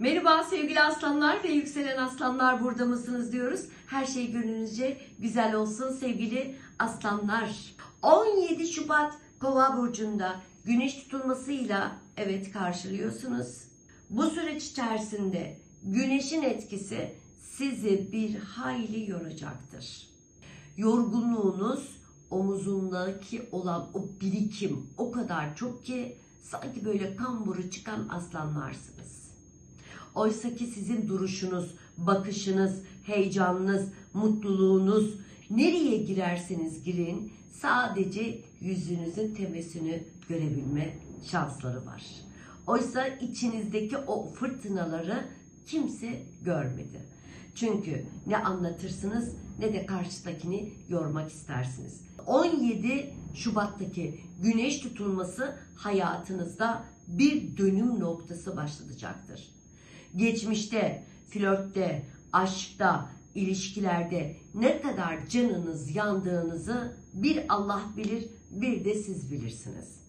Merhaba sevgili aslanlar ve yükselen aslanlar burada mısınız diyoruz. Her şey gönlünüzce güzel olsun sevgili aslanlar. 17 Şubat Kova burcunda güneş tutulmasıyla evet karşılıyorsunuz. Bu süreç içerisinde güneşin etkisi sizi bir hayli yoracaktır. Yorgunluğunuz omuzundaki olan o birikim o kadar çok ki sanki böyle kamburu çıkan aslanlarsınız. Oysa ki sizin duruşunuz, bakışınız, heyecanınız, mutluluğunuz nereye girerseniz girin sadece yüzünüzün temesini görebilme şansları var. Oysa içinizdeki o fırtınaları kimse görmedi. Çünkü ne anlatırsınız ne de karşıdakini yormak istersiniz. 17 Şubat'taki güneş tutulması hayatınızda bir dönüm noktası başlatacaktır. Geçmişte, flörtte, aşkta, ilişkilerde ne kadar canınız yandığınızı bir Allah bilir, bir de siz bilirsiniz.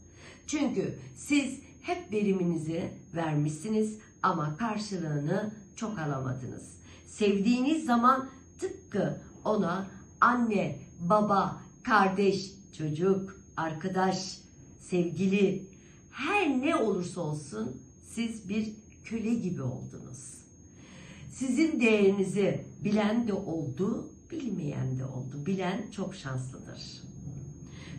Çünkü siz hep veriminizi vermişsiniz ama karşılığını çok alamadınız. Sevdiğiniz zaman tıpkı ona anne, baba, kardeş, çocuk, arkadaş, sevgili her ne olursa olsun siz bir köle gibi oldunuz. Sizin değerinizi bilen de oldu, bilmeyen de oldu. Bilen çok şanslıdır.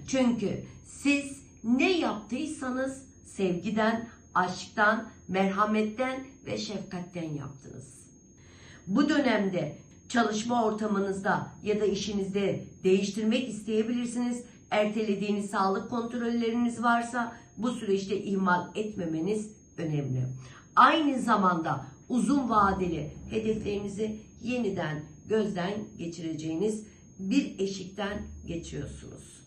Çünkü siz ne yaptıysanız sevgiden, aşktan, merhametten ve şefkatten yaptınız. Bu dönemde çalışma ortamınızda ya da işinizde değiştirmek isteyebilirsiniz. Ertelediğiniz sağlık kontrolleriniz varsa bu süreçte ihmal etmemeniz önemli. Aynı zamanda uzun vadeli hedeflerinizi yeniden gözden geçireceğiniz bir eşikten geçiyorsunuz.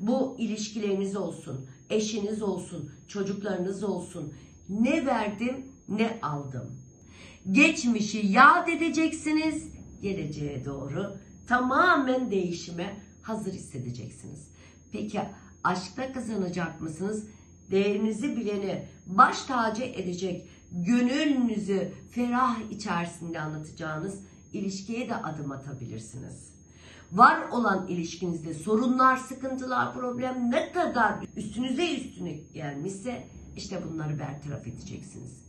Bu ilişkileriniz olsun, eşiniz olsun, çocuklarınız olsun. Ne verdim, ne aldım. Geçmişi yad edeceksiniz, geleceğe doğru tamamen değişime hazır hissedeceksiniz. Peki aşkta kazanacak mısınız? Değerinizi bileni baş tacı edecek, gönlünüzü ferah içerisinde anlatacağınız ilişkiye de adım atabilirsiniz. Var olan ilişkinizde sorunlar, sıkıntılar, problem ne kadar üstünüze üstüne gelmişse işte bunları bertaraf edeceksiniz.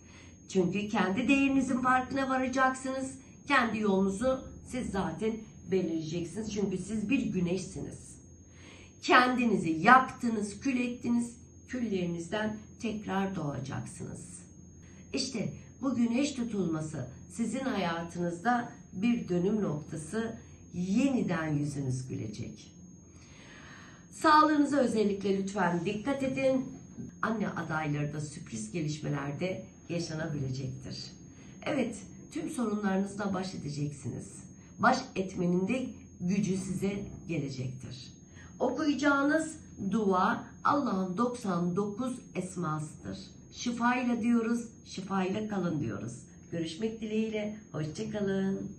Çünkü kendi değerinizin farkına varacaksınız. Kendi yolunuzu siz zaten belirleyeceksiniz. Çünkü siz bir güneşsiniz. Kendinizi yaktınız, kül ettiniz. Küllerinizden tekrar doğacaksınız. İşte bu güneş tutulması sizin hayatınızda bir dönüm noktası yeniden yüzünüz gülecek. Sağlığınıza özellikle lütfen dikkat edin. Anne adayları da sürpriz gelişmelerde yaşanabilecektir. Evet, tüm sorunlarınızla baş edeceksiniz. Baş etmenin de gücü size gelecektir. Okuyacağınız dua Allah'ın 99 esmasıdır. Şifayla diyoruz, şifayla kalın diyoruz. Görüşmek dileğiyle, hoşçakalın.